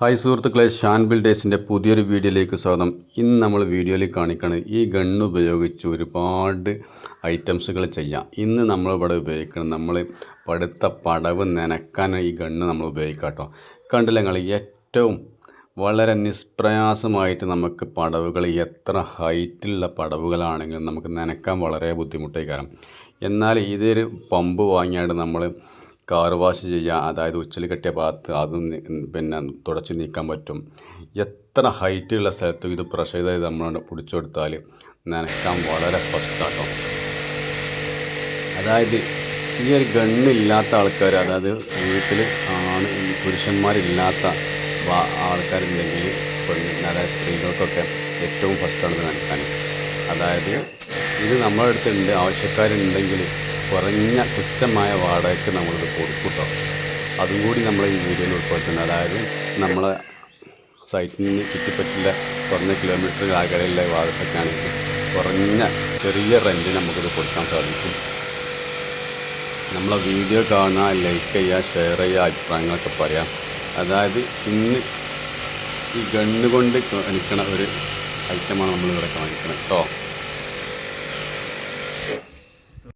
Hi സുഹൃത്തുക്കളെ ഷാൻ ബിൽഡേഴ്സിന്റെ പുതിയൊരു വീഡിയോയിലേക്ക് സ്വാഗതം. ഇന്ന് നമ്മൾ വീഡിയോയിൽ കാണിക്കണം ഈ ഗണ്ണ് ഉപയോഗിച്ച് ഒരുപാട് ഐറ്റംസുകൾ ചെയ്യാം. ഇന്ന് നമ്മളിവിടെ ഉപയോഗിക്കണം നമ്മൾ പടുത്ത പടവ് നനക്കാൻ ഈ ഗണ്ണ് നമ്മൾ ഉപയോഗിക്കാം കേട്ടോ. കണ്ടില്ല നിങ്ങൾ ഏറ്റവും വളരെ നിഷ്പ്രയാസമായിട്ട് നമുക്ക് പടവുകൾ എത്ര ഹൈറ്റിലുള്ള പടവുകളാണെങ്കിലും നമുക്ക് നനക്കാൻ വളരെ ബുദ്ധിമുട്ടായി കാരണം. എന്നാൽ ഇതൊരു പമ്പ് വാങ്ങിയാണ്ട് നമ്മൾ കാർ വാഷ് ചെയ്യുക അതായത് ഉച്ചൽ കെട്ടിയ ഭാഗത്ത് അത് പിന്നെ തുടച്ച് നീക്കാൻ പറ്റും. എത്ര ഹൈറ്റുള്ള സ്ഥലത്തും ഇത് പ്രഷർ ചെയ്ത് നമ്മൾ പിടിച്ചു കൊടുത്താൽ നനയ്ക്കാൻ വളരെ ഫസ്റ്റാട്ടോ അതായത് ഈ ഒരു ഗണ്ണില്ലാത്ത ആൾക്കാർ അതായത് വീട്ടിൽ ആണ് ഈ പുരുഷന്മാരില്ലാത്ത ആൾക്കാരുണ്ടെങ്കിൽ പെണ്ണ് അതായത് സ്ത്രീകൾക്കൊക്കെ ഏറ്റവും ഫസ്റ്റാണ് നനയ്ക്കാൻ അതായത് ഇത് നമ്മളെടുത്തുണ്ട് ആവശ്യക്കാരുണ്ടെങ്കിൽ കുറഞ്ഞ തുച്ഛമായ വാടകയ്ക്ക് നമ്മളിത് കൊടുക്കൂട്ടോ. കേട്ടോ അതും കൂടി നമ്മൾ ഈ വീഡിയോയിൽ ഉൾപ്പെടുത്തുന്നത് അതായത് നമ്മളെ സൈറ്റിൽ നിന്ന് ചുറ്റിപ്പറ്റില്ല കുറഞ്ഞ കിലോമീറ്റർ ആകെയുള്ള ഭാഗത്തൊക്കെ കുറഞ്ഞ ചെറിയ റെന്റിന് നമുക്കിത് കൊടുക്കാൻ സാധിക്കും. നമ്മളെ വീഡിയോ കാണുക ലൈക്ക് ചെയ്യുക ഷെയർ ചെയ്യുക അഭിപ്രായങ്ങളൊക്കെ പറയാം. അതായത് ഇന്ന് ഈ ഗണ്ണ് കൊണ്ട് കാണിക്കണ ഒരു ഐറ്റമാണ് നമ്മളിവിടെ കാണിക്കുന്നത് കേട്ടോ